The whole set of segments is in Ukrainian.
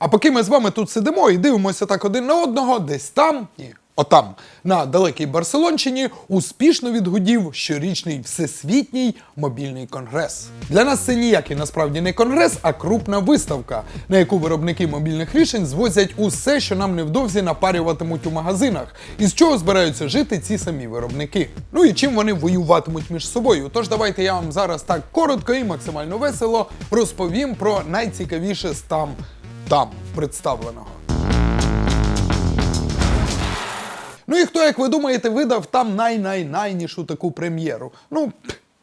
А поки ми з вами тут сидимо і дивимося так один на одного, десь там, ні, отам, на далекій Барселонщині, успішно відгудів щорічний всесвітній мобільний конгрес. Для нас це ніякий насправді не конгрес, а крупна виставка, на яку виробники мобільних рішень звозять усе, що нам невдовзі напарюватимуть у магазинах, і з чого збираються жити ці самі виробники. Ну і чим вони воюватимуть між собою. Тож давайте я вам зараз так коротко і максимально весело розповім про найцікавіше з там представленого. Ну і хто, як ви думаєте, видав там най-най-найнішу таку прем'єру? Ну,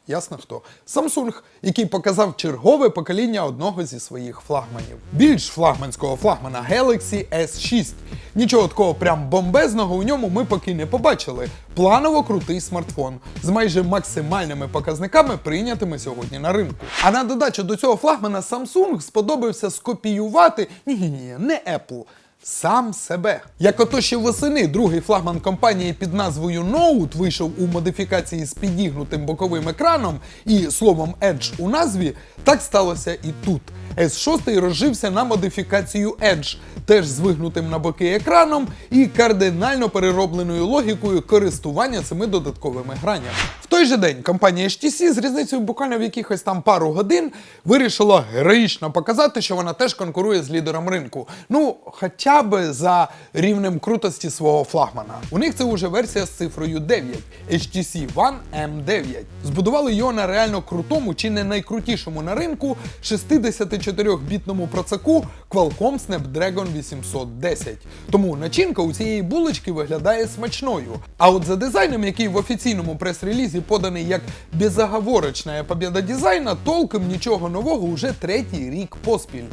ясно хто. Samsung, який показав чергове покоління одного зі своїх флагманів. Більш флагманського флагмана Galaxy S6. Нічого такого прям бомбезного у ньому ми поки не побачили. Планово крутий смартфон з майже максимальними показниками, прийнятими сьогодні на ринку. А на додачу до цього флагмана Samsung сподобався скопіювати ні-ні-ні, не Apple. Сам себе. Як ото ще восени другий флагман компанії під назвою Note вийшов у модифікації з підігнутим боковим екраном і словом Edge у назві, так сталося і тут. S6 розжився на модифікацію Edge, теж з вигнутим на боки екраном і кардинально переробленою логікою користування цими додатковими гранями. Той же день компанія HTC з різницею буквально в якихось там пару годин вирішила героїчно показати, що вона теж конкурує з лідером ринку. Ну, хоча б за рівнем крутості свого флагмана. У них це вже версія з цифрою 9 HTC One M9. Збудували його на реально крутому чи не найкрутішому на ринку 64-бітному процаку Qualcomm Snapdragon 810. Тому начинка у цієї булочки виглядає смачною. А от за дизайном, який в офіційному прес-релізі поданий як безоговорочна побіда дизайна, толком нічого нового уже третій рік поспіль.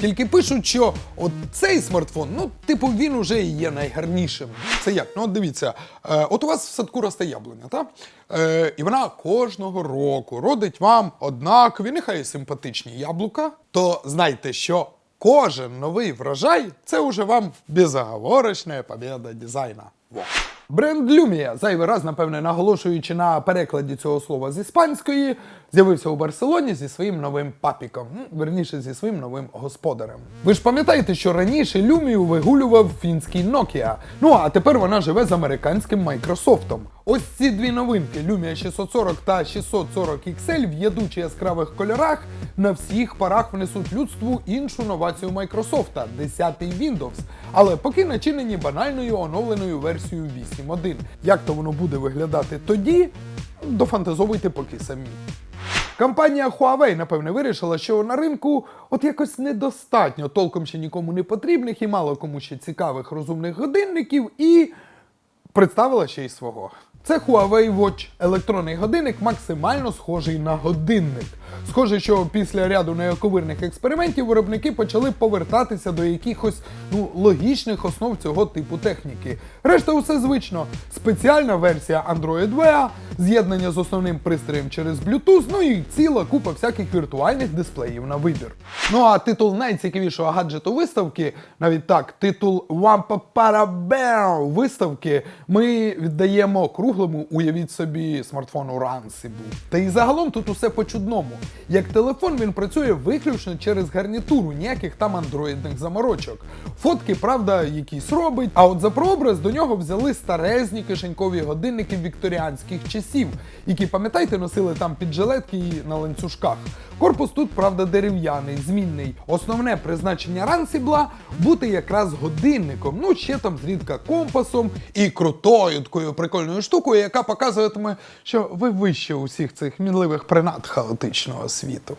Тільки пишуть, що от цей смартфон, ну, типу, він уже є найгарнішим. Це як? Ну, от дивіться, е, от у вас в садку росте яблуня, так? Е, і вона кожного року родить вам однакові, нехай симпатичні яблука, то знайте, що кожен новий врожай це уже вам безоговорочна побіда дизайна. Во. Бренд Люмія зайвий раз, напевне, наголошуючи на перекладі цього слова з іспанської, з'явився у Барселоні зі своїм новим папіком, верніше зі своїм новим господарем. Ви ж пам'ятаєте, що раніше Люмію вигулював фінський Nokia, ну а тепер вона живе з американським Майкрософтом. Ось ці дві новинки Lumia 640 та 640 XL в ядучі яскравих кольорах на всіх парах внесуть людству іншу новацію Майкрософта 10-й Windows, але поки начинені банальною оновленою версією 8.1. Як то воно буде виглядати тоді, дофантазовуйте поки самі. Компанія Huawei, напевне, вирішила, що на ринку от якось недостатньо толком ще нікому не потрібних і мало кому ще цікавих розумних годинників, і представила ще й свого. Це Huawei Watch – електронний годинник, максимально схожий на годинник. Схоже, що після ряду неоковирних експериментів виробники почали повертатися до якихось ну, логічних основ цього типу техніки. Решта усе звично. Спеціальна версія Android Wear, з'єднання з основним пристроєм через Bluetooth, ну і ціла купа всяких віртуальних дисплеїв на вибір. Ну а титул найцікавішого гаджету виставки, навіть так, титул Wampa Parabel виставки, ми віддаємо круглому, уявіть собі, смартфону Ransible. Та і загалом тут усе по-чудному. Як телефон він працює виключно через гарнітуру, ніяких там андроїдних заморочок. Фотки, правда, якісь робить, а от за прообраз до нього взяли старезні кишенькові годинники вікторіанських часів, які, пам'ятаєте, носили там під жилетки і на ланцюжках. Корпус тут, правда, дерев'яний, змінний. Основне призначення Рансібла бути якраз годинником, ну ще там зрідка компасом і крутою такою прикольною штукою, яка показуватиме, що ви вище усіх цих мінливих принад хаотичного світу.